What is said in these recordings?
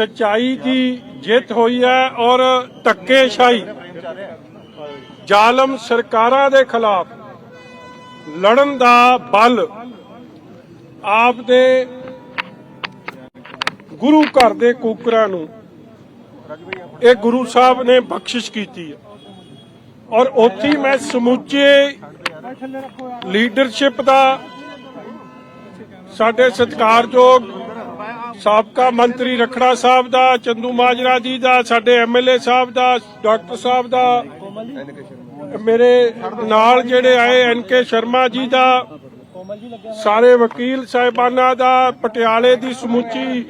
ਸਚਾਈ ਦੀ ਜਿੱਤ ਹੋਈ ਹੈ ਔਰ ਧੱਕੇਸ਼ਾਹੀ। ਜ਼ਾਲਮ ਸਰਕਾਰਾਂ ਦੇ ਖਿਲਾਫ ਲੜਨ ਦਾ ਬਲ ਆਪ ਦੇ ਗੁਰੂ ਘਰ ਦੇ ਕੂਕਰਾਂ ਨੂੰ ਇਹ ਗੁਰੂ ਸਾਹਿਬ ਨੇ ਬਖਸ਼ਿਸ਼ ਕੀਤੀ ਹੈ। ਔਰ ਉੱਥੇ ਮੈਂ ਸਮੁੱਚੇ ਲੀਡਰਸ਼ਿਪ ਦਾ ਸਾਡੇ ਸਤਿਕਾਰਯੋਗ ਸਾਬਕਾ ਮੰਤਰੀ ਰਖੜਾ ਸਾਹਿਬ ਦਾ, ਚੰਦੂ ਮਾਜਰਾ ਜੀ ਦਾ, ਸਾਡੇ ਐਮਐਲਏ ਸਾਹਿਬ ਦਾ, ਡਾਕਟਰ ਸਾਹਿਬ ਦਾ, ਮੇਰੇ ਨਾਲ ਜਿਹੜੇ ਆਏ ਐਨਕੇ ਸ਼ਰਮਾ ਜੀ ਦਾ, ਸਾਰੇ ਵਕੀਲ ਸਾਹਿਬਾਨਾਂ ਦਾ, ਪਟਿਆਲੇ ਦੀ ਸਮੁੱਚੀ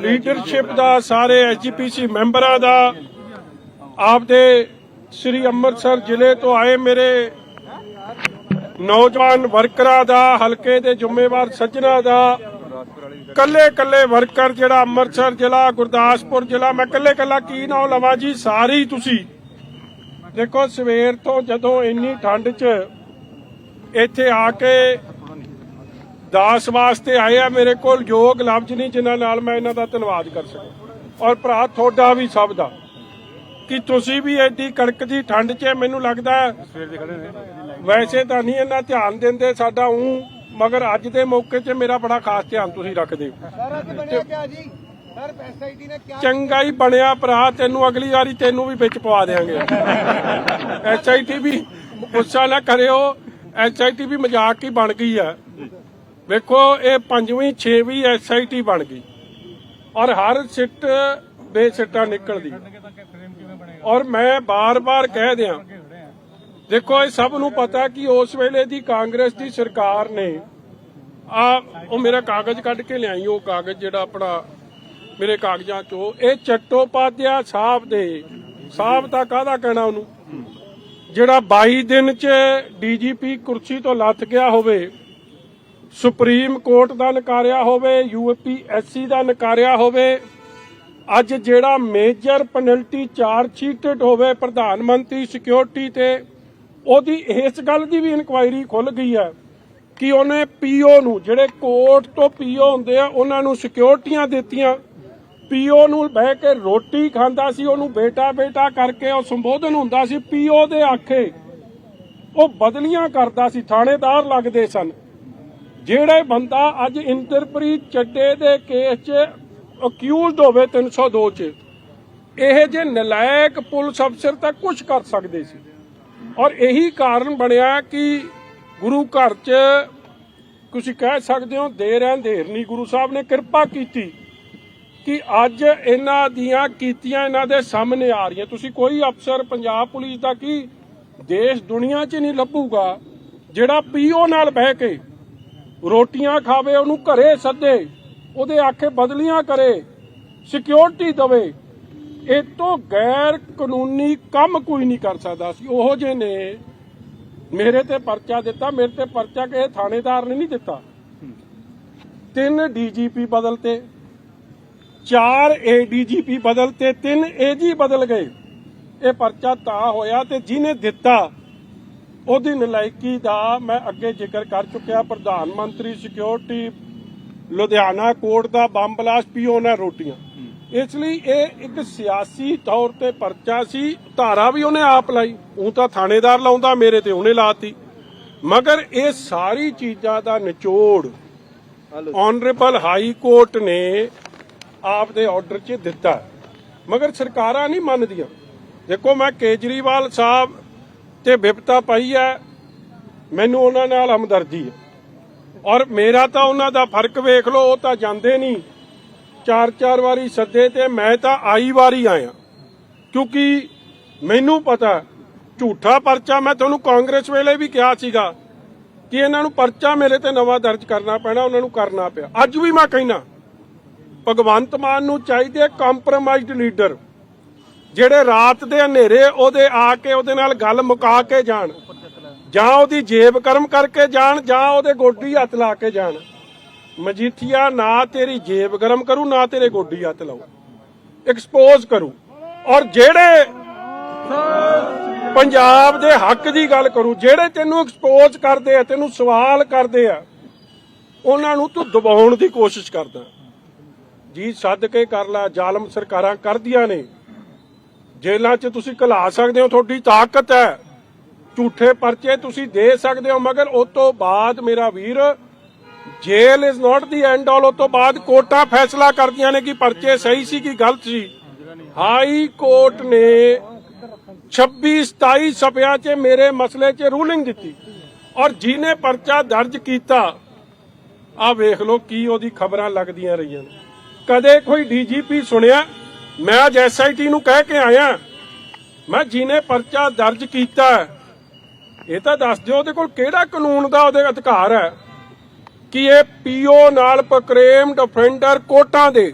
ਲੀਡਰਸ਼ਿਪ ਦਾ, ਸਾਰੇ ਐਸਜੀਪੀਸੀ ਮੈਂਬਰਾਂ ਦਾ, ਆਪਦੇ ਸ੍ਰੀ ਅੰਮ੍ਰਿਤਸਰ ਜ਼ਿਲ੍ਹੇ ਤੋਂ ਆਏ ਮੇਰੇ ਨੌਜਵਾਨ ਵਰਕਰਾਂ ਦਾ, ਹਲਕੇ ਦੇ ਜ਼ਿੰਮੇਵਾਰ ਸੱਜਣਾ ਦਾ ਕੱਲੇ ਕੱਲੇ ਵਰਕਰ ਜਿਹੜਾ ਅੰਮ੍ਰਿਤਸਰ ਜ਼ਿਲ੍ਹਾ ਗੁਰਦਾਸਪੁਰ ਜ਼ਿਲ੍ਹਾ ਮੈਂ ਕੱਲੇ ਕੱਲਾ ਕੀ ਨਾਮ ਲਵਾਂ ਜੀ? ਸਾਰੀ ਤੁਸੀਂ। ਦੇਖੋ ਸਵੇਰ ਤੋਂ ਜਦੋਂ ਇੰਨੀ ਠੰਡ 'ਚ ਇੱਥੇ ਆ ਕੇ ਦਾਸ ਵਾਸਤੇ ਆਏ ਆ ਮੇਰੇ ਕੋਲ ਯੋਗ ਲਫ਼ਜ਼ ਨਹੀਂ ਜਿਨ੍ਹਾਂ ਨਾਲ ਮੈਂ ਇਹਨਾਂ ਦਾ ਧੰਨਵਾਦ ਕਰ ਸਕਾਂ। ਔਰ ਭਰਾ ਤੁਹਾਡਾ ਵੀ ਸਭ ਦਾ। ਕਿ ਤੁਸੀਂ ਵੀ ਐਡੀ ਕੜਕਦੀ ਠੰਡ 'ਚ ਮੈਨੂੰ ਲੱਗਦਾ ਵੈਸੇ ਤਾਂ ਨਹੀਂ ਇਹਨਾਂ ਧਿਆਨ ਦਿੰਦੇ ਸਾਡਾ ਉਹ ਮਗਰ ਅੱਜ ਦੇ ਮੌਕੇ 'ਤੇ ਮੇਰਾ ਬੜਾ ਖਾਸ ਧਿਆਨ ਤੁਸੀਂ ਰੱਖਦੇ ਹੋ। ਸਰ ਅੱਜ ਬਣਿਆ ਕਿਆ ਜੀ? ਸਰ ਐਸਆਈਟੀ ਨੇ ਕਿਆ ਚੰਗਾ ਹੀ ਬਣਿਆ ਭਰਾ ਤੈਨੂੰ ਅਗਲੀ ਵਾਰੀ ਤੈਨੂੰ ਵੀ ਵਿੱਚ ਪਵਾ ਦੇਾਂਗੇ ਐਚਆਈਟੀ ਵੀ ਗੁੱਸਾ ਨਾ ਕਰਿਓ ਐਚਆਈਟੀ ਵੀ ਮਜ਼ਾਕ ਹੀ ਬਣ ਗਈ ਆ। ਵੇਖੋ ਇਹ ਪੰਜਵੀਂ ਛੇਵੀਂ ਐਸਆਈਟੀ ਬਣ ਗਈ। ਔਰ ਹਰ ਸਿੱਟ ਬੇਸਿੱਟਾ ਨਿਕਲਦੀ। ਔਰ ਮੈਂ ਬਾਰ-ਬਾਰ ਕਹਿ ਦਿਆਂ ਦੇਖੋ ਇਹ ਸਭ ਨੂੰ ਪਤਾ ਕਿ ਉਸ ਵੇਲੇ ਦੀ ਕਾਂਗਰਸ ਦੀ ਸਰਕਾਰ ਨੇ ਆ, ਉਹ ਮੇਰਾ ਕਾਗਜ਼ ਕੱਢ ਕੇ ਲਿਆਈ, ਉਹ ਕਾਗਜ਼ ਜਿਹੜਾ ਆਪਣਾ ਮੇਰੇ ਕਾਗਜ਼ਾਂ ਚੋਂ, ਇਹ ਚੱਟੋਪਾਧਿਆ ਸਾਹਿਬ ਦੇ। ਸਾਹਿਬ ਦਾ ਕਾਹਦਾ ਕਹਿਣਾ ਉਹਨੂੰ? ਜਿਹੜਾ 22 ਦਿਨ ਚ ਡੀਜੀਪੀ ਕੁਰਸੀ ਤੋਂ ਲੱਥ ਗਿਆ ਹੋਵੇ, ਸੁਪਰੀਮ ਕੋਰਟ ਦਾ ਨਕਾਰਿਆ ਹੋਵੇ ਯੂਪੀਐਸਸੀ ਦਾ ਨਕਾਰਿਆ ਹੋਵੇ, ਅੱਜ ਜਿਹੜਾ ਮੇਜਰ ਪੈਨਲਟੀ ਚਾਰਜ ਸ਼ੀਟਡ ਹੋਵੇ ਪ੍ਰਧਾਨ ਮੰਤਰੀ ਸਿਕਿਉਰਿਟੀ ਤੇ, ਉਹਦੀ ਇਸ ਗੱਲ ਦੀ ਵੀ ਇਨਕੁਆਇਰੀ ਖੁੱਲ ਗਈ ਹੈ। ਕਿ ਉਹਨੇ ਪੀਓ ਨੂੰ, ਜਿਹੜੇ ਕੋਰਟ ਤੋਂ ਪੀਓ ਹੁੰਦੇ ਆ, ਉਹਨਾਂ ਨੂੰ ਸਿਕਿਉਰਿਟੀਆਂ ਦਿੱਤੀਆਂ। ਪੀਓ ਨੂੰ ਬਹਿ ਕੇ ਰੋਟੀ ਖਾਂਦਾ ਸੀ, ਉਹਨੂੰ ਬੇਟਾ ਬੇਟਾ ਕਰਕੇ ਉਹ ਸੰਬੋਧਨ ਹੁੰਦਾ ਸੀ, ਪੀਓ ਦੇ ਆਖੇ। ਉਹ ਬਦਲੀਆਂ ਕਰਦਾ ਸੀ, ਥਾਣੇਦਾਰ ਲੱਗਦੇ ਸਨ। ਜਿਹੜੇ ਬੰਦਾ ਅੱਜ ਇੰਦਰਪ੍ਰੀਤ ਚੱਡੇ ਦੇ ਕੇਸ 'ਚ ਅਕਿਊਜ਼ਡ ਹੋਵੇ 302 'ਚ, ਇਹ ਜੇ ਨਲਾਇਕ ਪੁਲਿਸ ਅਫਸਰ ਤਾਂ ਕੁਝ ਕਰ ਸਕਦੇ ਸੀ। ਔਰ ਇਹੀ ਕਾਰਨ ਬਣਿਆ ਕਿ ਗੁਰੂ ਘਰ 'ਚ ਤੁਸੀਂ ਕਹਿ ਸਕਦੇ ਹੋ ਦੇਰ ਹੈ ਦੇਰ ਨਹੀਂ, ਗੁਰੂ ਸਾਹਿਬ ਨੇ ਕਿਰਪਾ ਕੀਤੀ ਕਿ ਅੱਜ ਇਹਨਾਂ ਦੀਆਂ ਕੀਤੀਆਂ ਇਹਨਾਂ ਦੇ ਸਾਹਮਣੇ ਆ ਰਹੀਆਂ। ਤੁਸੀਂ ਕੋਈ ਅਫਸਰ ਪੰਜਾਬ ਪੁਲਿਸ ਦਾ ਕੀ ਦੇਸ਼ ਦੁਨੀਆ 'ਚ ਨਹੀਂ ਲੱਭੂਗਾ, ਜਿਹੜਾ ਪੀਓ ਨਾਲ ਬਹਿ ਕੇ ਰੋਟੀਆਂ ਖਾਵੇ, ਉਹਨੂੰ ਘਰੇ ਸੱਦੇ, ਉਹਦੇ ਆਖੇ ਬਦਲੀਆਂ ਕਰੇ ਸਿਕਿਉਰਿਟੀ ਦਵੇ, ਇਹ ਤੋਂ ਗੈਰ ਕਾਨੂੰਨੀ ਕੰਮ ਕੋਈ ਨਹੀਂ ਕਰ ਸਕਦਾ। ਸੀ ਉਹੋ ਜਿਹੇ ਨੇ ਮੇਰੇ ਤੇ ਪਰਚਾ ਦਿੱਤਾ, ਮੇਰੇ ਤੇ ਪਰਚਾ ਕਿਸੇ ਥਾਣੇਦਾਰ ਨੇ ਨਹੀਂ ਦਿੱਤਾ। ਤਿੰਨ ਡੀਜੀਪੀ ਬਦਲਤੇ, ਚਾਰ ਏਡੀਜੀਪੀ ਬਦਲਤੇ, ਤਿੰਨ ਏਜੀ ਬਦਲ ਗਏ। ਇਹ ਪਰਚਾ ਤਾਂ ਹੋਇਆ ਤੇ ਜਿਹਨੇ ਦਿੱਤਾ, ਉਹਦੀ ਨਲਾਇਕੀ ਦਾ ਮੈਂ ਅੱਗੇ ਜ਼ਿਕਰ ਕਰ ਚੁੱਕਿਆ। ਪ੍ਰਧਾਨ ਮੰਤਰੀ ਸਿਕਿਉਰਿਟੀ ਲੁਧਿਆਣਾ ਕੋਰਟ ਦਾ ਬੰਬ ਬਲਾਸਟ, ਪੀਓ ਨਾ ਰੋਟੀਆਂ। ਇਸ ਲਈ ਇਹ ਇੱਕ ਸਿਆਸੀ ਤੌਰ ਤੇ ਪਰਚਾ ਸੀ। ਧਾਰਾ ਵੀ ਉਹਨੇ ਆਪ ਲਾਈ। ਉਹ ਤਾਂ ਥਾਣੇਦਾਰ ਲਾਉਂਦਾ ਮੇਰੇ ਤੇ ਉਹਨੇ ਲਾਤੀ। ਮਗਰ ਇਹ ਸਾਰੀ ਚੀਜ਼ਾਂ ਦਾ ਨਿਚੋੜ ਆਨਰੇਬਲ ਹਾਈ ਕੋਰਟ ਨੇ ਆਪ ਦੇ ਆਰਡਰ 'ਚ ਦਿੱਤਾ। ਮਗਰ ਸਰਕਾਰਾਂ ਨਹੀਂ ਮੰਨਦੀਆਂ। ਦੇਖੋ ਮੈਂ ਕੇਜਰੀਵਾਲ ਸਾਹਿਬ ਤੇ ਵਿਪਤਾ ਪਾਈ ਹੈ। ਮੈਨੂੰ ਉਹਨਾਂ ਨਾਲ ਹਮਦਰਦੀ ਹੈ। ਔਰ ਮੇਰਾ ਤਾਂ ਉਹਨਾਂ ਦਾ ਫ਼ਰਕ ਵੇਖ ਲਓ ਉਹ ਤਾਂ ਜਾਂਦੇ ਨਹੀਂ। ਚਾਰ ਚਾਰ ਵਾਰੀ ਸੱਦੇ ਤੇ ਮੈਂ ਤਾਂ ਆਈ ਵਾਰੀ ਆਇਆ। ਕਿਉਂਕਿ ਮੈਨੂੰ ਪਤਾ, ਝੂਠਾ ਪਰਚਾ ਮੈਂ ਤੁਹਾਨੂੰ ਕਾਂਗਰਸ ਵੇਲੇ ਵੀ ਕਿਹਾ ਸੀਗਾ ਕਿ ਇਹਨਾਂ ਨੂੰ ਪਰਚਾ ਮੇਰੇ ਤੇ ਨਵਾਂ ਦਰਜ ਕਰਨਾ ਪੈਣਾ, ਉਹਨਾਂ ਨੂੰ ਕਰਨਾ ਪਿਆ। ਅੱਜ ਵੀ ਮੈਂ ਕਹਿਣਾ ਭਗਵੰਤ ਮਾਨ ਨੂੰ ਚਾਹੀਦੇ ਕੰਪਰੋਮਾਈਜ਼ਡ ਲੀਡਰ ਜਿਹੜੇ ਰਾਤ ਦੇ ਹਨੇਰੇ ਉਹਦੇ ਆ ਕੇ ਉਹਦੇ ਨਾਲ ਗੱਲ ਮੁਕਾ ਕੇ ਜਾਣ, ਜਾਂ ਉਹਦੀ ਜੇਬ ਕਰਮ ਕਰਕੇ ਜਾਣ, ਜਾਂ ਉਹਦੇ ਗੋਡੀ ਹੱਥ ਲਾ ਕੇ ਜਾਣ। ਮਜੀਠੀਆ, ਨਾ ਤੇਰੀ ਜੇਬ ਗਰਮ ਕਰੂ, ਨਾ ਤੇਰੇ ਗੋਡੀ ਹੱਥ ਲਾਉ ਐਕਸਪੋਜ਼ ਕਰੂ। ਔਰ ਜਿਹੜੇ ਪੰਜਾਬ ਦੇ ਹੱਕ ਦੀ ਗੱਲ ਕਰੂ, ਜਿਹੜੇ ਤੈਨੂੰ ਐਕਸਪੋਜ਼ ਕਰਦੇ ਆ, ਤੈਨੂੰ ਸਵਾਲ ਕਰਦੇ ਆ, ਉਹਨਾਂ ਨੂੰ ਤੂੰ ਦਬਾਉਣ ਦੀ ਕੋਸ਼ਿਸ਼ ਕਰਦਾ। ਜੀ, ਸੱਦ ਕੇ ਕਰ ਲੈ, ਜ਼ਾਲਮ ਸਰਕਾਰਾਂ ਕਰਦੀਆਂ ਨੇ। ਜੇਲ੍ਹਾਂ 'ਚ ਤੁਸੀਂ ਘਲਾ ਸਕਦੇ ਹੋ, ਤੁਹਾਡੀ ਤਾਕਤ ਹੈ। ਝੂਠੇ ਪਰਚੇ ਤੁਸੀਂ ਦੇ ਸਕਦੇ ਹੋ, ਮਗਰ ਉਸ ਤੋਂ ਬਾਅਦ ਮੇਰਾ ਵੀਰ jail is not the end all all ਤੋਂ ਬਾਅਦ ਕੋਰਟਾਂ ਫੈਸਲਾ ਕਰਦੀਆਂ ਨੇ ਕਿ ਪਰਚੇ ਸਹੀ ਸੀ ਕਿ ਗਲਤ ਸੀ। ਹਾਈ ਕੋਰਟ ਨੇ 26 27 ਸਪਿਆਂ 'ਚ ਮੇਰੇ ਮਸਲੇ 'ਚ ਰੂਲਿੰਗ ਦਿੱਤੀ ਔਰ ਜਿਹਨੇ ਪਰਚਾ ਦਰਜ ਕੀਤਾ ਆ ਵੇਖ ਲਓ ਕੀ ਉਹਦੀ ਖਬਰਾਂ ਲੱਗਦੀਆਂ ਰਹੀਆਂ ਨੇ। ਕਦੇ ਕੋਈ ਡੀਜੀਪੀ ਸੁਣਿਆ? ਮੈਂ ਅੱਜ ਐਸਆਈਟੀ ਨੂੰ ਕਹਿ ਕੇ ਆਇਆ। ਮੈਂ ਜਿਹਨੇ ਪਰਚਾ ਦਰਜ ਕੀਤਾ, ਇਹ ਤਾਂ ਦੱਸ ਦਿਓ ਉਹਦੇ ਕੋਲ ਕਿਹੜਾ ਕਾਨੂੰਨ ਦਾ ਉਹਦੇ ਅਧਿਕਾਰ ਹੈ? ਕਿ ਇਹ ਪੀਓ ਨਾਲ ਪ੍ਰੇਮ ਡਿਫੈਂਡਰ ਕੋਟਾਂ ਦੇ।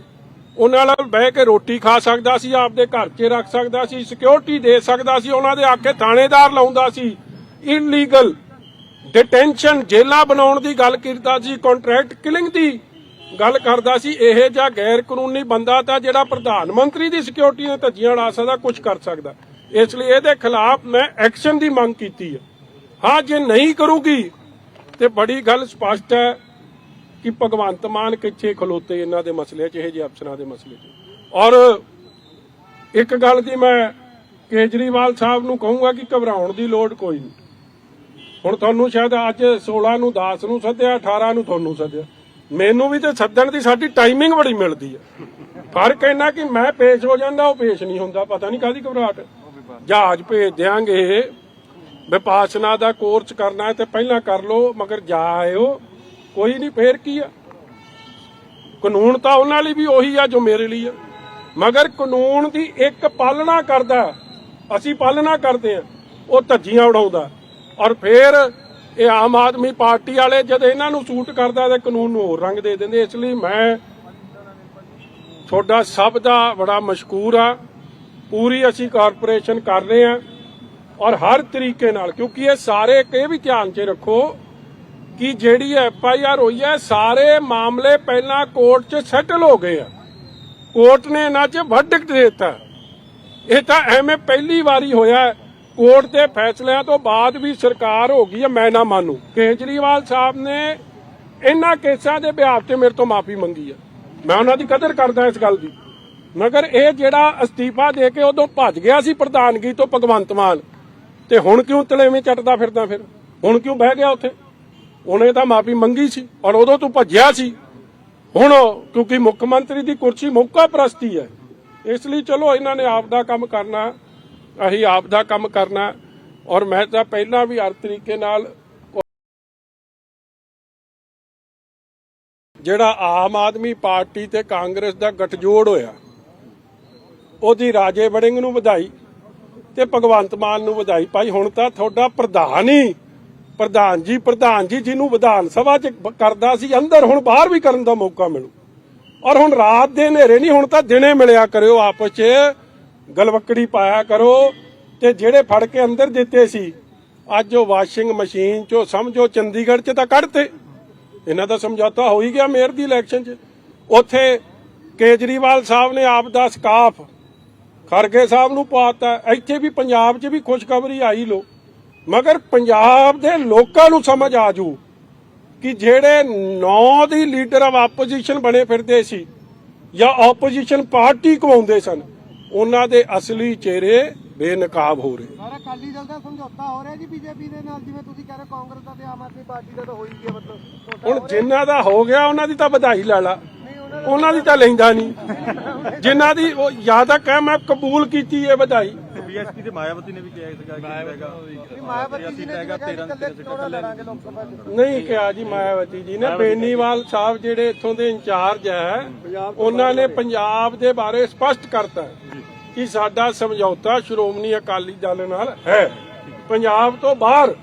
ਉਹਨਾਂ ਨਾਲ ਬਹਿ ਕੇ ਰੋਟੀ ਖਾ ਸਕਦਾ ਸੀ, ਆਪਦੇ ਘਰ 'ਚ ਰੱਖ ਸਕਦਾ ਸੀ ਸਿਕਿਉਰਿਟੀ ਦੇ ਸਕਦਾ ਸੀ, ਉਹਨਾਂ ਦੇ ਆਕੇ ਥਾਣੇਦਾਰ ਲਾਉਂਦਾ ਸੀ। ਇਲੀਗਲ ਡਿਟੈਂਸ਼ਨ ਜੇਲਾ ਬਣਾਉਣ ਦੀ ਗੱਲ ਕਰਦਾ ਸੀ ਕੰਟਰੈਕਟ ਕਿਲਿੰਗ ਦੀ ਗੱਲ ਕਰਦਾ ਸੀ। ਇਹ ਜਾਂ ਗੈਰ ਕਾਨੂੰਨੀ ਬੰਦਾ ਤਾਂ ਜਿਹੜਾ ਪ੍ਰਧਾਨ ਮੰਤਰੀ ਦੀ ਸਿਕਿਉਰਿਟੀ ਨੇ ਧੱਜੀਆਂ ਲਾ ਸਕਦਾ ਕੁਝ ਕਰ ਸਕਦਾ। ਇਸ ਲਈ ਇਹਦੇ ਖਿਲਾਫ ਮੈਂ ਐਕਸ਼ਨ ਦੀ ਮੰਗ ਕੀਤੀ ਹੈ। ਹਾਂ, ਜੇ ਨਹੀਂ ਕਰੂਗੀ ਤੇ ਬੜੀ ਗੱਲ ਸਪਸ਼ਟ ਹੈ ਕਿ ਭਗਵੰਤ ਮਾਨ ਕਿੱਥੇ ਖਲੋਤੇ ਇਹਨਾਂ ਦੇ ਮਸਲੇ 'ਚ, ਇਹ ਜੇ ਅਫਸਰਾਂ ਦੇ ਮਸਲੇ 'ਚ। ਔਰ ਇੱਕ ਗੱਲ ਦੀ ਮੈਂ ਕੇਜਰੀਵਾਲ ਸਾਹਿਬ ਨੂੰ ਕਹੂੰਗਾ ਕਿ ਘਬਰਾਉਣ ਦੀ ਲੋੜ ਕੋਈ ਨਹੀਂ। ਹੁਣ ਤੁਹਾਨੂੰ ਸ਼ਾਇਦ ਅੱਜ 16 ਨੂੰ 10 ਨੂੰ ਸੱਦਿਆ 18 ਨੂੰ ਤੁਹਾਨੂੰ ਸੱਦਿਆ। ਮੈਨੂੰ ਵੀ ਤੇ ਸੱਦਣ ਦੀ ਸਾਡੀ ਟਾਈਮਿੰਗ ਬੜੀ ਮਿਲਦੀ ਹੈ ਫ਼ਰਕ ਇੰਨਾ ਕਿ ਮੈਂ ਪੇਸ਼ ਹੋ ਜਾਂਦਾ, ਉਹ ਪੇਸ਼ ਨਹੀਂ ਹੁੰਦਾ। ਪਤਾ ਨਹੀਂ ਕਾਦੀ ਘਬਰਾਹਟ। ਜਹਾਜ਼ ਭੇਜ ਦਿਆਂਗੇ। ਵਿਪਾਸਨਾ ਦਾ ਕੋਰਸ ਕਰਨਾ ਹੈ ਤੇ ਪਹਿਲਾਂ ਕਰ ਲਓ, ਮਗਰ ਜਾ ਆਇਓ। ਕੋਈ ਨਹੀਂ, ਫੇਰ ਕੀ ਆ? ਕਾਨੂੰਨ ਤਾਂ ਉਹਨਾਂ ਲਈ ਵੀ ਉਹੀ ਆ ਜੋ ਮੇਰੇ ਲਈ ਆ। ਮਗਰ ਕਾਨੂੰਨ ਦੀ ਇੱਕ ਪਾਲਣਾ ਕਰਦਾ, ਅਸੀਂ ਪਾਲਣਾ ਕਰਦੇ ਆ, ਉਹ ਧੱਜੀਆਂ ਉਡਾਉਂਦਾ। ਔਰ ਫਿਰ ਇਹ ਆਮ ਆਦਮੀ ਪਾਰਟੀ ਵਾਲੇ ਜਦ ਇਹਨਾਂ ਨੂੰ ਸੂਟ ਕਰਦਾ ਤੇ ਕਾਨੂੰਨ ਨੂੰ ਹੋਰ ਰੰਗ ਦੇ ਦਿੰਦੇ, ਇਸ ਲਈ ਮੈਂ ਤੁਹਾਡਾ ਸਭ ਦਾ ਬੜਾ ਮਸ਼ਕੂਰ ਆ। ਪੂਰੀ ਅਸੀਂ ਕਾਰਪੋਰੇਸ਼ਨ ਕਰ ਰਹੇ ਆ ਔਰ ਹਰ ਤਰੀਕੇ ਨਾਲ, ਕਿਉਂਕਿ ਇਹ ਸਾਰੇ ਇਹ ਵੀ ਧਿਆਨ 'ਚ ਰੱਖੋ ਕਿ ਜਿਹੜੀ ਐਫ ਆਈ ਆਰ ਹੋਈ ਹੈ, ਸਾਰੇ ਮਾਮਲੇ ਪਹਿਲਾਂ ਕੋਰਟ 'ਚ ਸੈਟਲ ਹੋ ਗਏ ਆ। ਕੋਰਟ ਨੇ ਇਹਨਾਂ 'ਚ ਵਰਡਿਕਟ ਦਿੱਤਾ। ਇਹ ਤਾਂ ਐਵੇਂ ਪਹਿਲੀ ਵਾਰੀ ਹੋਇਆ ਕੋਰਟ ਦੇ ਫੈਸਲਿਆਂ ਤੋਂ ਬਾਅਦ ਵੀ ਸਰਕਾਰ ਹੋ ਗਈ ਹੈ ਮੈਂ ਨਾ। ਮੰਨੂ ਕੇਜਰੀਵਾਲ ਸਾਹਿਬ ਨੇ ਇਹਨਾਂ ਕੇਸਾਂ ਦੇ ਬਿਆਪ ਤੇ ਮੇਰੇ ਤੋਂ ਮਾਫੀ ਮੰਗੀ ਹੈ ਮੈਂ ਉਹਨਾਂ ਦੀ ਕਦਰ ਕਰਦਾ ਇਸ ਗੱਲ ਦੀ। ਮਗਰ ਇਹ ਜਿਹੜਾ ਅਸਤੀਫਾ ਦੇ ਕੇ ਉਦੋਂ ਭੱਜ ਗਿਆ ਸੀ ਪ੍ਰਧਾਨਗੀ ਤੋਂ ਭਗਵੰਤ ਮਾਨ, ਤੇ ਹੁਣ ਕਿਉਂ ਤਲੇਵੇਂ ਚੱਟਦਾ ਫਿਰਦਾ ਫਿਰ? ਹੁਣ ਕਿਉਂ ਬਹਿ ਗਿਆ ਉੱਥੇ? ਉਹਨੇ ਤਾਂ ਮਾਫੀ ਮੰਗੀ ਸੀ ਔਰ ਉਦੋਂ ਤੂੰ ਭੱਜਿਆ ਸੀ। ਹੁਣ ਕਿਉਂਕਿ ਮੁੱਖ ਮੰਤਰੀ ਦੀ ਕੁਰਸੀ ਮੌਕਾ ਪ੍ਰਸਤੀ ਹੈ। ਇਸ ਲਈ ਚਲੋ ਇਹਨਾਂ ਨੇ ਆਪ ਦਾ ਕੰਮ ਕਰਨਾ, ਅਸੀਂ ਆਪ ਦਾ ਕੰਮ ਕਰਨਾ ਔਰ ਮੈਂ ਤਾਂ ਪਹਿਲਾਂ ਵੀ ਹਰ ਤਰੀਕੇ ਨਾਲ ਜਿਹੜਾ ਆਮ ਆਦਮੀ ਪਾਰਟੀ ਤੇ ਕਾਂਗਰਸ ਦਾ ਗਠਜੋੜ ਹੋਇਆ, ਉਹਦੀ ਰਾਜੇ ਵੜਿੰਗ ਨੂੰ ਵਧਾਈ ਤੇ ਭਗਵੰਤ ਮਾਨ ਨੂੰ ਵਧਾਈ। ਭਾਈ ਹੁਣ ਤਾਂ ਤੁਹਾਡਾ ਪ੍ਰਧਾਨ ਹੀ ਪ੍ਰਧਾਨ ਜੀ ਪ੍ਰਧਾਨ ਜੀ ਜਿਹਨੂੰ ਵਿਧਾਨ ਸਭਾ 'ਚ ਕਰਦਾ ਸੀ, ਅੰਦਰ ਹੁਣ ਬਾਹਰ ਵੀ ਕਰਨ ਦਾ ਮੌਕਾ ਮਿਲੂ। ਔਰ ਹੁਣ ਰਾਤ ਦੇ ਹਨੇਰੇ ਨਹੀਂ, ਹੁਣ ਤਾਂ ਦਿਨੇ ਮਿਲਿਆ ਕਰਿਓ ਆਪਸ 'ਚ। ਗਲਵੱਕੜੀ ਪਾਇਆ ਕਰੋ ਤੇ ਜਿਹੜੇ ਫੜ ਕੇ ਅੰਦਰ ਦਿੱਤੇ ਸੀ, ਅੱਜ ਉਹ ਵਾਸ਼ਿੰਗ ਮਸ਼ੀਨ 'ਚੋਂ ਸਮਝੋ ਚੰਡੀਗੜ੍ਹ 'ਚ ਤਾਂ ਕੱਢਤੇ। ਇਹਨਾਂ ਦਾ ਸਮਝੌਤਾ ਹੋ ਹੀ ਗਿਆ ਮੇਅਰ ਦੀ ਇਲੈਕਸ਼ਨ 'ਚ। ਉੱਥੇ ਕੇਜਰੀਵਾਲ ਸਾਹਿਬ ਨੇ ਆਪ ਦਾ ਸਕਾਫ ਖਰਗੇ ਸਾਹਿਬ ਨੂੰ ਪਾਤਾ ਇੱਥੇ ਵੀ ਪੰਜਾਬ 'ਚ ਵੀ ਖੁਸ਼ਖਬਰੀ ਆਈ ਲੋ। ਮਗਰ ਪੰਜਾਬ ਦੇ ਲੋਕਾਂ ਨੂੰ ਸਮਝ ਆ ਜੂ ਕਿ ਜਿਹੜੇ ਨੌ ਦੀ ਲੀਡਰ ਆਫ ਆਪੋਜੀਸ਼ਨ ਬਣੇ ਫਿਰਦੇ ਸੀ ਜਾਂ ਆਪੋਜੀਸ਼ਨ ਪਾਰਟੀ ਕਮਾਉਂਦੇ ਸਨ ਉਹਨਾਂ ਦੇ ਅਸਲੀ ਚਿਹਰੇ ਬੇਨਕਾਬ ਹੋ ਰਹੇ। ਸਾਰਾ ਅਕਾਲੀ ਦਲ ਦਾ ਸਮਝੌਤਾ ਹੋ ਰਿਹਾ ਜੀ ਬੀਜੇਪੀ ਦੇ ਨਾਲ ਜਿਵੇਂ ਤੁਸੀਂ ਕਹਿ ਰਹੇ ਕਾਂਗਰਸ ਦਾ ਤੇ ਆਮ ਆਦਮੀ ਪਾਰਟੀ ਦਾ ਤਾਂ ਹੋ ਹੀ ਗਿਆ ਮਤਲਬ ਹੁਣ ਜਿਨ੍ਹਾਂ ਦਾ ਹੋ ਗਿਆ ਉਹਨਾਂ ਦੀ ਤਾਂ ਵਧਾਈ ਲੈ ਲਾ। ਉਹਨਾਂ ਦੀ ਤਾਂ ਲੈਂਦਾ ਨਹੀਂ। ਜਿਨ੍ਹਾਂ ਦੀ ਉਹ ਜ਼ਿਆਦਾ ਕਹਿ ਮੈਂ ਕਬੂਲ ਕੀਤੀ ਇਹ ਵਧਾਈ। ਬੀਐਸਪੀ ਤੇ ਮਾਇਆਵਤੀ ਨੇ ਵੀ ਕਿਹਾ ਸੀਗਾ ਕਿ ਹੈਗਾ ਦੀ ਮਾਇਆਵਤੀ ਜੀ ਨੇ ਕਿਹਾ ਕਿ ਇਕੱਲੇ ਚੋਣਾਂ ਲੜਾਂਗੇ ਲੋਕ ਸਭਾ ਨਹੀਂ ਕਿਹਾ ਜੀ ਮਾਇਆਵਤੀ ਜੀ ਨੇ। ਬੇਨੀਵਾਲ ਸਾਹਿਬ ਜਿਹੜੇ ਇੱਥੋਂ ਦੇ ਇੰਚਾਰਜ ਹੈ ਉਹਨਾਂ ਨੇ ਪੰਜਾਬ ਦੇ ਬਾਰੇ ਸਪਸ਼ਟ ਕਰਤਾ ਕਿ ਸਾਡਾ ਸਮਝੌਤਾ ਸ਼੍ਰੋਮਣੀ ਅਕਾਲੀ ਦਲ ਨਾਲ ਹੈ। ਪੰਜਾਬ ਤੋਂ ਬਾਹਰ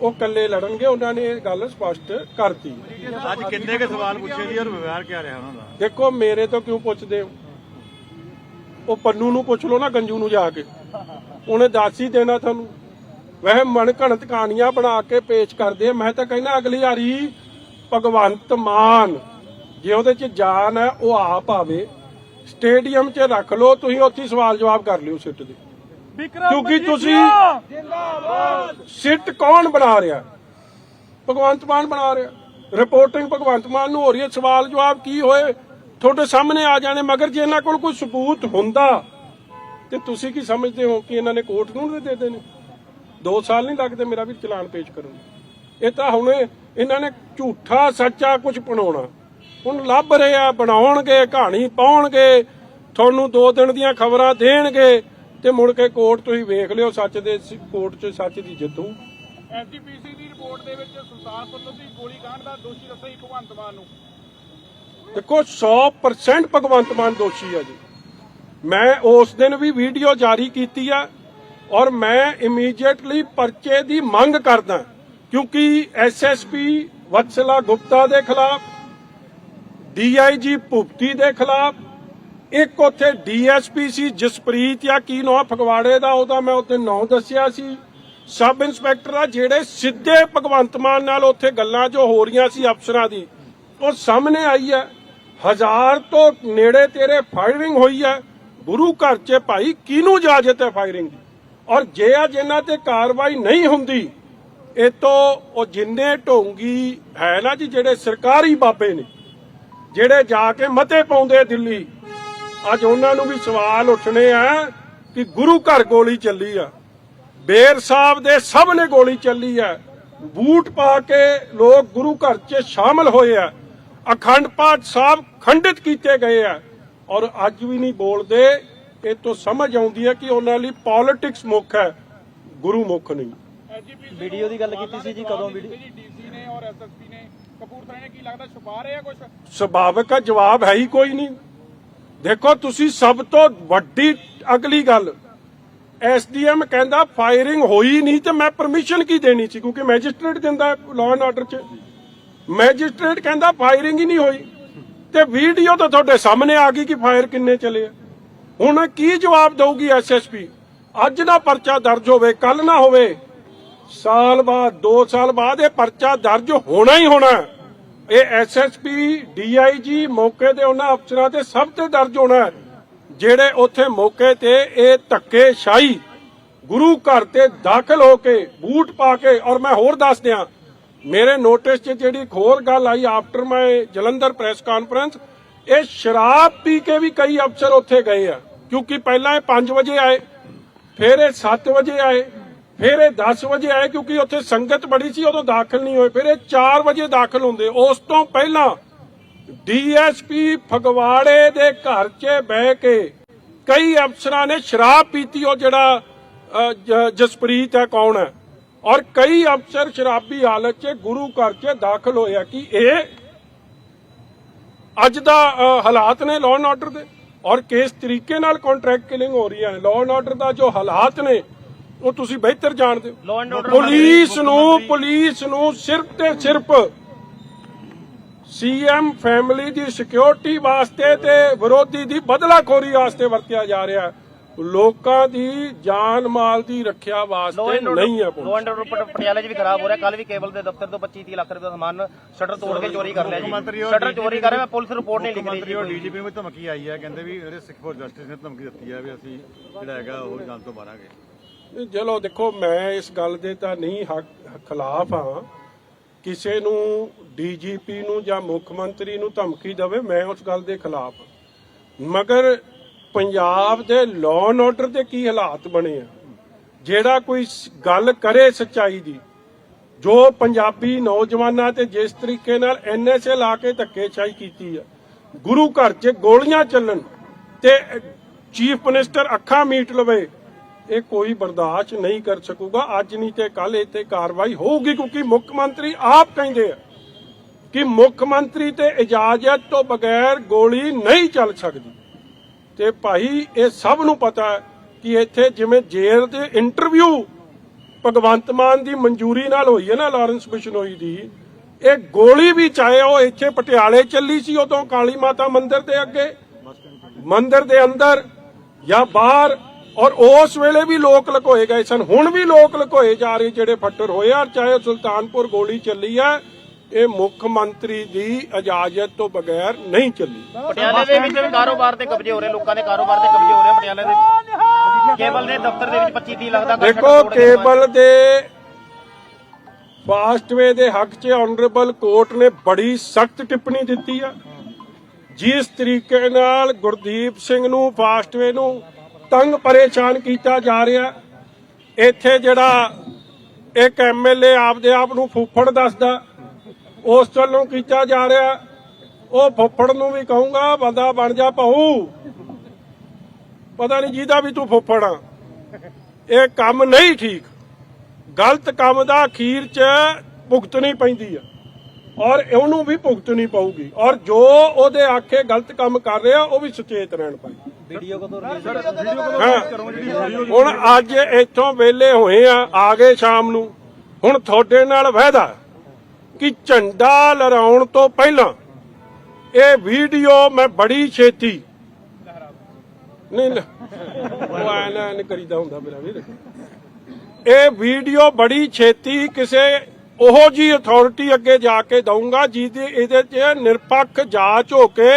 ਉਹ ਇਕੱਲੇ ਲੜਨਗੇ ਉਹਨਾਂ ਨੇ ਇਹ ਗੱਲ ਸਪਸ਼ਟ ਕਰਤੀ। ਅੱਜ ਕਿੰਨੇ ਕੇ ਸਵਾਲ ਪੁੱਛੇ ਜੀ ਔਰ ਵਿਵਹਾਰ ਕਿਆ ਰਿਹਾ ਉਹਨਾਂ ਦਾ? ਦੇਖੋ ਮੇਰੇ ਤੋਂ ਕਿਉਂ ਪੁੱਛਦੇ ਹੋ? ਉਹ ਪੰਨੂ ਨੂੰ ਪੁੱਛ ਲਓ ਨਾ ਗੰਜੂ ਨੂੰ ਜਾ ਕੇ। ਉਹਨੇ ਦੱਸ ਹੀ ਦੇਣਾ ਤੁਹਾਨੂੰ। ਵਹਿ ਮਨ ਘਣਤ ਕਹਾਣੀਆਂ ਬਣਾ ਕੇ ਪੇਸ਼ ਕਰਦੇ ਆ। ਮੈਂ ਤਾਂ ਕਹਿੰਦਾ ਅਗਲੀ ਵਾਰੀ ਭਗਵੰਤ ਮਾਨ ਜੇ ਉਹਦੇ 'ਚ ਜਾਨ ਹੈ ਉਹ ਆਪ ਆਵੇ। ਸਟੇਡੀਅਮ 'ਚ ਰੱਖ ਲਓ ਤੁਸੀਂ ਉੱਥੇ ਸਵਾਲ ਜਵਾਬ ਕਰ ਲਿਓ ਸਿੱਟ ਦੇ। ਕਿਉਂਕਿ ਤੁਸੀਂ ਸਿੱਟ ਕੌਣ ਬਣਾ ਰਿਹਾ? ਭਗਵੰਤ ਮਾਨ ਬਣਾ ਰਿਹਾ। ਰਿਪੋਰਟਿੰਗ ਭਗਵੰਤ ਮਾਨ ਨੂੰ ਹੋ ਰਹੀ ਹੈ। ਸਵਾਲ ਜਵਾਬ ਕੀ ਹੋਏ? ਤੁਹਾਡੇ ਸਾਹਮਣੇ ਆ ਜਾਣੇ ਮਗਰ ਜੇ ਇਹਨਾਂ ਕੋਲ ਕੋਈ ਸਬੂਤ ਹੁੰਦਾ ਤੇ ਤੁਸੀਂ ਕੀ ਸਮਝਦੇ ਹੋ ਕਿ ਇਹਨਾਂ ਨੇ ਕੋਰਟ ਨੂੰ ਦੇ ਦੇਣੇ? ਨੇ 2 ਸਾਲ ਨਹੀਂ ਲੱਗਦੇ ਮੇਰਾ ਵੀ ਚਲਾਨ ਪੇਸ਼ ਕਰਨ। ਇਹ ਤਾਂ ਹੁਣ ਇਹਨਾਂ ਨੇ ਝੂਠਾ ਸੱਚਾ ਕੁਝ ਬਣਾਉਣਾ। ਹੁਣ ਲੱਭ ਰਹੇ ਆ ਬਣਾਉਣਗੇ ਕਹਾਣੀ ਪਾਉਣਗੇ ਤੁਹਾਨੂੰ ਦੋ ਦਿਨ ਦੀਆਂ ਖਬਰਾਂ ਦੇਣਗੇ ਤੇ ਮੁੜ ਕੇ ਕੋਰਟ ਤੁਸੀਂ ਵੇਖ ਲਿਓ ਸੱਚ ਦੇ ਕੋਰਟ 'ਚ ਸੱਚ ਦੀ ਜਿੱਤ ਐਸਜੀਪੀਸੀ ਦੀ ਰਿਪੋਰਟ ਦੇ ਵਿੱਚ ਸੁਲਤਾਨਪੁਰ ਦੀ ਗੋਲੀ ਕਾਂਡ ਦਾ ਦੋਸ਼ੀ ਦੱਸਿਆ ਭਗਵੰਤ ਮਾਨ ਨੂੰ। ਦੇਖੋ 100% ਭਗਵੰਤ ਮਾਨ ਦੋਸ਼ੀ ਆ ਜੀ। ਮੈਂ ਉਸ ਦਿਨ ਵੀ ਵੀਡੀਓ ਜਾਰੀ ਕੀਤੀ ਆ ਔਰ ਮੈਂ ਇਮੀਡੀਏਟਲੀ ਪਰਚੇ ਦੀ ਮੰਗ ਕਰਦਾ ਕਿਉਂਕਿ ਐਸਐਸਪੀ ਵਤਸਲਾ ਗੁਪਤਾ ਦੇ ਖਿਲਾਫ ਡੀਆਈਜੀ ਭੁਪਤੀ ਦੇ ਖਿਲਾਫ, ਇੱਕ ਉੱਥੇ ਡੀਐਸਪੀ ਸੀ, ਜਸਪ੍ਰੀਤ ਜਾਂ ਕੀ ਨਾਂ ਫਗਵਾੜੇ ਦਾ, ਉਹਦਾ ਮੈਂ ਉੱਥੇ ਨਾਂ ਦੱਸਿਆ ਸੀ। ਸਬ ਇੰਸਪੈਕਟਰ ਆ, ਜਿਹੜੇ ਸਿੱਧੇ ਭਗਵੰਤ ਮਾਨ ਨਾਲ ਉੱਥੇ ਗੱਲਾਂ ਜੋ ਹੋ ਰਹੀਆਂ ਸੀ ਅਫਸਰਾਂ ਦੀ, ਉਹ ਸਾਹਮਣੇ ਆਈ ਹੈ ਹਜ਼ਾਰ ਤੋਂ ਨੇੜੇ ਤੇਰੇ ਫਾਇਰਿੰਗ ਹੋਈ ਹੈ ਗੁਰੂ ਘਰ 'ਚ ਭਾਈ ਕਿਹਨੂੰ ਇਜਾਜ਼ਤ ਹੈ ਫਾਇਰਿੰਗ ਦੀ? ਔਰ ਜੇ ਅੱਜ ਇਹਨਾਂ ਤੇ ਕਾਰਵਾਈ ਨਹੀਂ ਹੁੰਦੀ, ਇਹ ਤੋਂ ਉਹ ਜਿੰਨੇ ਢੋਂਗੀ ਹੈ ਨਾ ਜੀ, ਜਿਹੜੇ ਸਰਕਾਰੀ ਬਾਬੇ ਨੇ, ਜਿਹੜੇ ਜਾ ਕੇ ਮਤੇ ਪਾਉਂਦੇ ਦਿੱਲੀ, ਅੱਜ ਉਹਨਾਂ ਨੂੰ ਵੀ ਸਵਾਲ ਉੱਠਣੇ ਆ ਕਿ ਗੁਰੂ ਘਰ ਗੋਲੀ ਚੱਲੀ ਆ। ਬੇਰ ਸਾਹਿਬ ਦੇ ਸਭ ਨੇ ਗੋਲੀ ਚੱਲੀ ਆ। ਬੂਟ ਪਾ ਕੇ ਲੋਕ ਗੁਰੂ ਘਰ 'ਚ ਸ਼ਾਮਲ ਹੋਏ ਆ। ਅਖੰਡ ਪਾਠ ਸਾਹਿਬ ਖੰਡਿਤ ਕੀਤੇ ਗਏ ਆ। ਔਰ ਅੱਜ ਵੀ ਨਹੀਂ ਬੋਲਦੇ ਇਹ ਤੋਂ ਸਮਝ ਆਉਂਦੀ ਹੈ ਕਿ ਉਹਨਾਂ ਲਈ ਪੋਲਿਟਿਕਸ ਮੁੱਖ ਹੈ ਗੁਰੂ ਮੁੱਖ ਨਹੀਂ। ਵੀਡੀਓ ਦੀ ਗੱਲ ਕੀਤੀ ਸੀ ਜੀ, ਕਦੋਂ ਵੀਡੀਓ? ਜੀ ਡੀਸੀ ਨੇ ਔਰ ਐਸਐਸਪੀ ਨੇ। ਕਪੂਰਥਲੇ ਨੇ ਕੀ ਲੱਗਦਾ ਛੁਪਾ ਰਹੇ ਆ ਕੁਝ ਸੁਭਾਵਿਕ ਹੈ ਜਵਾਬ ਹੈ ਹੀ ਕੋਈ ਨਹੀਂ। ਦੇਖੋ ਤੁਸੀਂ ਸਭ ਤੋਂ ਵੱਡੀ ਅਗਲੀ ਗੱਲ ਐਸਡੀਐਮ ਕਹਿੰਦਾ ਫਾਇਰਿੰਗ ਹੋਈ ਨਹੀਂ ਤੇ ਮੈਂ ਪਰਮਿਸ਼ਨ ਕੀ ਦੇਣੀ ਸੀ? ਕਿਉਂਕਿ ਮੈਜਿਸਟ੍ਰੇਟ ਦਿੰਦਾ ਲਾਅ ਐਂਡ ਆਰਡਰ 'ਚ। ਮੈਜਿਸਟ੍ਰੇਟ ਕਹਿੰਦਾ ਫਾਇਰਿੰਗ ਹੀ ਨਹੀਂ ਹੋਈ। ਤੇ ਵੀਡੀਓ ਤਾਂ ਤੁਹਾਡੇ ਸਾਹਮਣੇ ਆ ਗਈ ਕਿ ਫਾਇਰ ਕਿੰਨੇ ਚਲੇ ਆ। ਹੁਣ ਕੀ ਜਵਾਬ ਦਊਗੀ ਐਸਐਸਪੀ ਅੱਜ ਨਾ ਪਰਚਾ ਦਰਜ ਹੋਵੇ, ਕੱਲ ਨਾ ਹੋਵੇ। ਸਾਲ ਬਾਅਦ 2 ਸਾਲ ਬਾਅਦ ਇਹ ਪਰਚਾ ਦਰਜ ਹੋਣਾ ਹੀ ਹੋਣਾ। ਹੈ। ਇਹ ਐਸਐਸਪੀ ਡੀਆਈਜੀ ਮੌਕੇ ਤੇ ਉਹਨਾਂ ਅਫਸਰਾਂ ਤੇ ਸਭ ਤੇ ਦਰਜ ਹੋਣਾ ਜਿਹੜੇ ਉੱਥੇ ਮੌਕੇ ਤੇ ਇਹ ਧੱਕੇ ਸ਼ਾਹੀ ਗੁਰੂ ਘਰ ਤੇ ਦਾਖਲ ਹੋ ਕੇ ਬੂਟ ਪਾ ਕੇ, ਔਰ ਮੈਂ ਹੋਰ ਦੱਸ ਦਿਆਂ ਮੇਰੇ ਨੋਟਿਸ 'ਚ ਜਿਹੜੀ ਹੋਰ ਗੱਲ ਆਈ ਆਫਟਰ ਮੈਂ ਜਲੰਧਰ ਪ੍ਰੈਸ ਕਾਨਫਰੰਸ ਇਹ ਸ਼ਰਾਬ ਪੀ ਕੇ ਵੀ ਕਈ ਅਫਸਰ ਉੱਥੇ ਗਏ ਆ, ਕਿਉਂਕਿ ਪਹਿਲਾਂ ਇਹ 5 ਵਜੇ ਆਏ, ਫਿਰ ਇਹ 7 ਵਜੇ ਆਏ, ਫਿਰ ਇਹ 10 ਵਜੇ ਆਏ, ਕਿਉਂਕਿ ਉੱਥੇ ਸੰਗਤ ਬੜੀ ਸੀ, ਉਦੋਂ ਦਾਖਲ ਨਹੀਂ ਹੋਏ, ਫਿਰ ਇਹ 4 ਵਜੇ ਦਾਖਲ ਹੁੰਦੇ। ਉਸ ਤੋਂ ਪਹਿਲਾਂ ਡੀਐਸਪੀ ਫਗਵਾੜੇ ਦੇ ਘਰ 'ਚ ਬਹਿ ਕੇ ਕਈ ਅਫਸਰਾਂ ਨੇ ਸ਼ਰਾਬ ਪੀਤੀ, ਉਹ ਜਿਹੜਾ ਜਸਪ੍ਰੀਤ ਹੈ, ਕੌਣ ਹੈ? ਔਰ ਕਈ ਅਫਸਰ ਸ਼ਰਾਬੀ ਹਾਲਤ 'ਚ ਗੁਰੂ ਘਰ 'ਚ ਦਾਖਲ ਹੋਇਆ ਕਿ ਇਹ ਅੱਜ ਦਾ ਹਾਲਾਤ ਨੇ ਲਾਅ ਐਂਡ ਆਰਡਰ ਦੇ। ਔਰ ਕਿਸ ਤਰੀਕੇ ਨਾਲ ਕੰਟਰੈਕਟ ਕਿਲਿੰਗ ਹੋ ਰਹੀ ਹੈ ਲਾਅ ਐਂਡ ਆਰਡਰ ਦਾ ਜੋ ਹਾਲਾਤ ਨੇ ਉਹ ਤੁਸੀਂ ਬਿਹਤਰ ਜਾਣਦੇ ਹੋ। ਪੁਲਿਸ ਨੂੰ ਪੁਲਿਸ ਨੂੰ ਸਿਰਫ ਤੇ ਸਿਰਫ ਸੀਐਮ ਫੈਮਿਲੀ ਦੀ ਸਿਕਿਉਰਿਟੀ ਵਾਸਤੇ ਤੇ ਵਿਰੋਧੀ ਦੀ ਬਦਲਾਖੋਰੀ ਵਾਸਤੇ ਵਰਤਿਆ ਜਾ ਰਿਹਾ ਹੈ। ਲੋਕਾਂ ਦੀ ਜਾਨ ਮਾਲ ਦੀ ਰੱਖਿਆ ਵਾਸਤੇ ਨਹੀਂ ਹੈ ਪੁਲਿਸ। ਐਂਡ ਆਰਡਰ ਪਟਿਆਲੇ 'ਚ ਵੀ ਖਰਾਬ ਹੋ ਰਿਹਾ। ਕੱਲ ਵੀ ਕੇਬਲ ਦੇ ਦਫ਼ਤਰ ਤੋਂ 25 30 ਲੱਖ ਰੁਪਏ ਦਾ ਸਮਾਨ ਸ਼ਟਰ ਤੋੜ ਕੇ ਚੋਰੀ ਕਰ ਲਿਆ ਜੀ। ਸ਼ਟਰ ਚੋਰੀ ਕਰ ਰਿਹਾ ਮੈਂ ਪੁਲਿਸ ਰਿਪੋਰਟ ਨਹੀਂ ਲਿਖ ਰਹੀ ਜੀ। ਡੀਜੀਪੀ ਨੂੰ ਵੀ ਧਮਕੀ ਆਈ ਹੈ ਕਹਿੰਦੇ ਵੀ ਜਿਹੜੇ ਸਿੱਖ ਫੋਰ ਜਸਟਿਸ ਨੇ ਧਮਕੀ ਦਿੱਤੀ ਹੈ ਵੀ ਅਸੀਂ ਜਿਹੜਾ ਹੈਗਾ ਉਹ ਜਾਣ ਤੋਂ ਮਾਰਾਂਗੇ। ਚਲੋ ਦੇਖੋ ਮੈਂ ਇਸ ਗੱਲ ਦੇ ਤਾਂ ਨਹੀਂ ਖਿਲਾਫ ਹਾਂ। ਕਿਸੇ ਨੂੰ ਡੀਜੀਪੀ ਨੂੰ ਜਾਂ ਮੁੱਖ ਮੰਤਰੀ ਨੂੰ ਧਮਕੀ ਦੇਵੇ ਮੈਂ ਉਸ ਗੱਲ ਦੇ ਖਿਲਾਫ। ਮਗਰ ਪੰਜਾਬ ਦੇ ਲਾਅ ਐਂਡ ਆਰਡਰ ਦੇ ਕੀ ਹਾਲਾਤ ਬਣੇ ਆ? ਜਿਹੜਾ ਕੋਈ ਗੱਲ ਕਰੇ ਸੱਚਾਈ ਦੀ, ਜੋ ਪੰਜਾਬੀ ਨੌਜਵਾਨਾਂ ਤੇ ਜਿਸ ਤਰੀਕੇ ਨਾਲ ਐਨਐਸਏ ਲਾ ਕੇ ਧੱਕੇਸ਼ਾਹੀ ਕੀਤੀ ਆ, ਗੁਰੂ ਘਰ 'ਚ ਗੋਲੀਆਂ ਚੱਲਣ ਤੇ ਚੀਫ ਮਿਨਿਸਟਰ ਅੱਖਾਂ ਮੀਟ ਲਵੇ, ਇਹ ਕੋਈ ਬਰਦਾਸ਼ਤ ਨਹੀਂ ਕਰ ਸਕੂਗਾ। ਅੱਜ ਨਹੀਂ ਤੇ ਕੱਲ ਇੱਥੇ ਕਾਰਵਾਈ ਹੋਊਗੀ, ਕਿਉਂਕਿ ਮੁੱਖ ਮੰਤਰੀ ਆਪ ਕਹਿੰਦੇ ਆ ਕਿ ਮੁੱਖ ਮੰਤਰੀ ਤੇ ਇਜਾਜ਼ਤ ਤੋਂ ਬਗੈਰ ਗੋਲੀ ਨਹੀਂ ਚੱਲ ਸਕਦੀ। ਤੇ ਭਾਈ ਇਹ ਸਭ ਨੂੰ ਪਤਾ ਹੈ ਕਿ ਇੱਥੇ ਜਿਵੇਂ ਜੇਲ੍ਹ ਦੇ ਇੰਟਰਵਿਊ ਭਗਵੰਤ ਮਾਨ ਦੀ ਮਨਜ਼ੂਰੀ ਨਾਲ ਹੋਈ ਹੈ ਨਾ, ਲਾਰੈਂਸ ਬਿਸ਼ਨੋਈ ਦੀ, ਇਹ ਗੋਲੀ ਵੀ ਚਾਹੇ ਉਹ ਇੱਥੇ ਪਟਿਆਲੇ ਚੱਲੀ ਸੀ ਉਦੋਂ ਕਾਲੀ ਮਾਤਾ ਮੰਦਿਰ ਦੇ ਅੱਗੇ, ਮੰਦਿਰ ਦੇ ਅੰਦਰ ਜਾਂ ਬਾਹਰ, ਔਰ ਉਸ ਵੇਲੇ ਵੀ ਲੋਕ ਲਕੋਏ ਗਏ ਸਨ, ਹੁਣ ਵੀ ਲੋਕ ਲਕੋਏ ਜਾ ਰਹੇ ਜਿਹੜੇ ਫੱਟਰ ਹੋਏ ਆ ਚਾਹੇ ਸੁਲਤਾਨਪੁਰ ਗੋਲੀ ਚੱਲੀ ਆ ਇਹ ਮੁੱਖ ਮੰਤਰੀ ਦੀ ਇਜਾਜ਼ਤ ਤੋਂ ਬਗੈਰ ਨਹੀਂ ਚੱਲੀ। ਪਟਿਆਲੇ ਦੇ ਵਿੱਚ ਵੀ ਕਾਰੋਬਾਰ ਤੇ ਕਬਜ਼ੇ ਹੋ ਰਹੇ ਲੋਕਾਂ ਦੇ ਕਾਰੋਬਾਰ ਤੇ ਕਬਜ਼ੇ ਹੋ ਰਹੇ ਪਟਿਆਲੇ ਦੇ ਕੇਬਲ ਦੇ ਦਫ਼ਤਰ ਦੇ ਵਿੱਚ 25 30 ਲੱਖ ਦਾ ਦੇਖੋ ਕੇਬਲ ਦੇ ਫਾਸਟਵੇ ਦੇ ਹੱਕ 'ਚ ਆਨਰੇਬਲ ਕੋਰਟ ਨੇ ਬੜੀ ਸਖਤ ਟਿੱਪਣੀ ਦਿੱਤੀ ਆ। ਜਿਸ ਤਰੀਕੇ ਨਾਲ ਗੁਰਦੀਪ ਸਿੰਘ ਨੂੰ ਫਾਸਟਵੇ ਨੂੰ ਤੰਗ ਪਰੇਸ਼ਾਨ ਕੀਤਾ ਜਾ ਰਿਹਾ ਇੱਥੇ ਜਿਹੜਾ ਇੱਕ ਐਮਐਲਏ ਆਪਦੇ ਆਪ ਨੂੰ ਫੁੱਫੜ ਦੱਸਦਾ ਉਸ ਵੱਲੋਂ ਕੀਤਾ ਜਾ ਰਿਹਾ ਉਹ ਫੁੱਫੜ ਨੂੰ ਵੀ ਕਹੂੰਗਾ ਬੰਦਾ ਬਣ ਜਾ ਭਾਊ। ਪਤਾ ਨਹੀਂ ਜਿਹਦਾ ਵੀ ਤੂੰ ਫੁੱਫੜ ਆ। ਇਹ ਕੰਮ ਨਹੀਂ ਠੀਕ। ਗਲਤ ਕੰਮ ਦਾ ਅਖੀਰ 'ਚ ਭੁਗਤਣੀ ਪੈਂਦੀ ਆ। ਔਰ ਉਹਨੂੰ ਵੀ ਭੁਗਤਣੀ ਪਊਗੀ। ਔਰ ਜੋ ਉਹਦੇ ਆਖੇ ਗਲਤ ਕੰਮ ਕਰ ਰਿਹਾ ਉਹ ਵੀ ਸੁਚੇਤ ਰਹਿਣ ਪਾਈ ਹੁਣ ਅੱਜ ਇੱਥੋਂ ਵੇਲੇ ਹੋਏ ਆ ਆ ਗਏ ਸ਼ਾਮ ਨੂੰ। ਹੁਣ ਤੁਹਾਡੇ ਨਾਲ ਵਾਅਦਾ। ਕਿ ਝੰਡਾ ਲਹਿਰਾਉਣ ਤੋਂ ਪਹਿਲਾਂ ਇਹ ਵੀਡੀਓ ਮੈਂ ਬੜੀ ਛੇਤੀ ਨਹੀਂ ਉਹ ਐ ਨਹੀਂ ਕਰੀਦਾ ਹੁੰਦਾ ਮੇਰਾ ਵੀਰ। ਇਹ ਵੀਡੀਓ ਬੜੀ ਛੇਤੀ ਕਿਸੇ ਉਹੋ ਜੀ ਅਥਾਰਟੀ ਅੱਗੇ ਜਾ ਕੇ ਦਊਂਗਾ ਜਿਹਦੇ, ਇਹਦੇ 'ਚ ਨਿਰਪੱਖ ਜਾਂਚ ਹੋ ਕੇ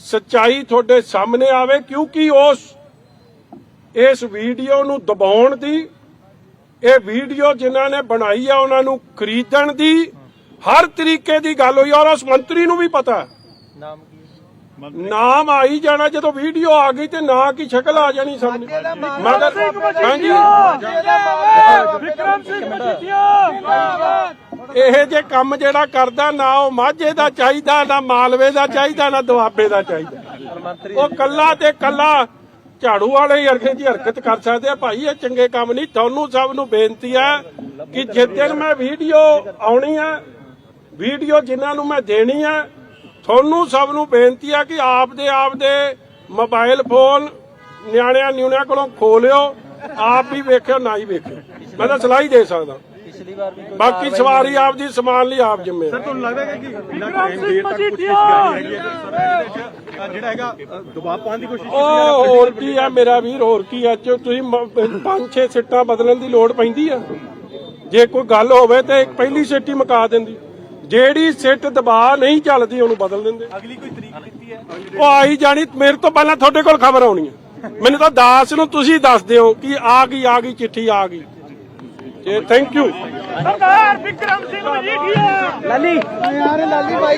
ਸੱਚਾਈ ਤੁਹਾਡੇ ਸਾਹਮਣੇ ਆਵੇ, ਕਿਉਂਕਿ ਉਸ, ਇਸ ਵੀਡੀਓ ਨੂੰ ਦਬਾਉਣ ਦੀ ਇਹ ਵੀਡੀਓ ਜਿਨ੍ਹਾਂ ਨੇ ਬਣਾਈ ਆ ਉਹਨਾਂ ਨੂੰ ਖਰੀਦਣ ਦੀ ਹਰ ਤਰੀਕੇ ਦੀ ਗੱਲ ਹੋਈ ਔਰ ਉਸ ਮੰਤਰੀ ਨੂੰ ਵੀ ਪਤਾ ਹੈ। ਨਾਮ ਆਈ ਜਾਣਾ ਜਦੋਂ ਵੀਡੀਓ ਆ ਗਈ ਤੇ ਨਾਂ ਕੀ ਸ਼ਕਲ ਆ ਜਾਣੀ ਸਾਹਮਣੇ। ਮਗਰ ਹਾਂਜੀ। ਵਿਕਰਮ ਸਿੰਘ ਇਹ ਜੇ ਕੰਮ ਜਿਹੜਾ ਕਰਦਾ ਨਾ ਉਹ ਮਾਝੇ ਦਾ ਚਾਹੀਦਾ ਨਾ ਮਾਲਵੇ ਦਾ ਚਾਹੀਦਾ ਨਾ ਦੁਆਬੇ ਦਾ ਚਾਹੀਦਾ। ਉਹ ਕੱਲਾ ਤੇ ਕੱਲਾ ਝਾੜੂ ਵਾਲੇ ਹੀ ਅਰਗੇ ਜੀ ਹਰਕਤ ਕਰ ਸਕਦੇ ਆ। ਭਾਈ, ਇਹ ਚੰਗੇ ਕੰਮ ਨਹੀਂ। ਤੁਹਾਨੂੰ ਸਭ ਨੂੰ ਬੇਨਤੀ ਹੈ ਕਿ ਦਿਨ ਮੈਂ ਵੀਡੀਓ ਆਉਣੀ ਹੈ ਵੀਡੀਓ ਜਿਨ੍ਹਾਂ ਨੂੰ ਮੈਂ ਦੇਣੀ ਹੈ ਤੁਹਾਨੂੰ ਸਭ ਨੂੰ ਬੇਨਤੀ ਆ ਕਿ ਆਪ ਦੇ ਆਪ ਦੇ ਮੋਬਾਈਲ ਫੋਨ ਨਿਆਣਿਆਂ ਨਿਉਣਿਆਂ ਕੋਲੋਂ ਖੋਲਿਓ ਆਪ ਵੀ ਵੇਖਿਓ, ਨਾ ਹੀ ਵੇਖਿਓ। ਮੈਂ ਤਾਂ ਸਲਾਹ ਹੀ ਦੇ ਸਕਦਾ। ਬਾਕੀ ਸਵਾਰੀ ਆਪਦੀ ਸਮਾਨ ਲਈ ਆਪ ਜ਼ਿੰਮੇਵਾਰ। ਤੁਹਾਨੂੰ ਲੱਗਦਾ ਹੈ ਕਿ ਇੰਨਾ ਟਾਈਮ ਦੇਰ ਤੱਕ ਜਾਰੀ ਹੈਗੀ ਹੈ ਤੇ ਸਰ ਇਹਦੇ ਵਿੱਚ ਅ, ਜਿਹੜਾ ਹੈਗਾ ਅ, ਦਬਾਅ ਪਾਉਣ ਦੀ ਕੋਸ਼ਿਸ਼ ਕੀਤੀ ਜਾ ਉਹ ਹੋਰ ਕੀ ਆ ਮੇਰਾ ਵੀਰ ਹੋਰ ਕੀ ਆ? ਜੋ ਤੁਸੀਂ ਮ- ਪੰਜ ਛੇ ਸਿੱਟਾਂ ਬਦਲਣ ਦੀ ਲੋੜ ਪੈਂਦੀ ਆ। ਜੇ ਕੋਈ ਗੱਲ ਹੋਵੇ ਤੇ ਇੱਕ ਪਹਿਲੀ ਸਿੱਟ ਹੀ ਮੁਕਾ ਦਿੰਦੀ। ਜਿਹੜੀ ਸਿੱਟ ਦਬਾ ਨਹੀਂ ਚੱਲਦੀ ਉਹਨੂੰ ਬਦਲ ਦਿੰਦੇ। ਅਗਲੀ ਕੋਈ ਤਰੀਕ ਦਿੱਤੀ ਹੈ? ਉਹ ਆਈ ਜਾਣੀ ਮੇਰੇ ਤੋਂ ਪਹਿਲਾਂ ਤੁਹਾਡੇ ਕੋਲ ਖਬਰ ਆਉਣੀ ਹੈ। ਮੈਨੂੰ ਤਾਂ ਦਾਸ ਨੂੰ ਤੁਸੀਂ ਦੱਸ ਦਿਓ ਕਿ ਆ ਗਈ ਆ ਗਈ ਚਿੱਠੀ ਆ ਗਈ। ਤੇ ਥੈਂਕ ਯੂ ਸਰਦਾਰ ਵਿਕਰਮ ਸਿੰਘ ਮਜੀਠੀਆ। ਯਾਰ ਲਾਲੀ ਬਾਈ।